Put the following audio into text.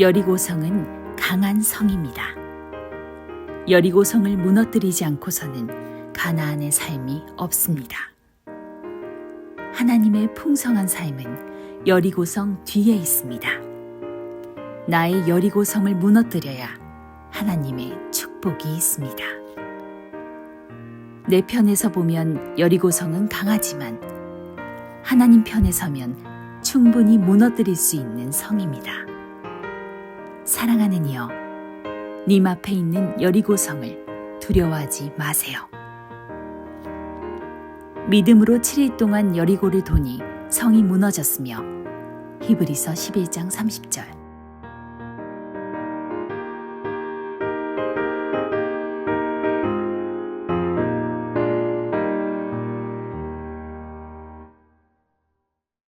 여리고성은 강한 성입니다. 여리고성을 무너뜨리지 않고서는 가나안의 삶이 없습니다. 하나님의 풍성한 삶은 여리고성 뒤에 있습니다. 나의 여리고성을 무너뜨려야 하나님의 축복이 있습니다. 내 편에서 보면 여리고성은 강하지만 하나님 편에 서면 충분히 무너뜨릴 수 있는 성입니다. 사랑하는 이여, 님 앞에 있는 여리고성을 두려워하지 마세요. 믿음으로 7일 동안 여리고를 도니 성이 무너졌으며 히브리서 11장 30절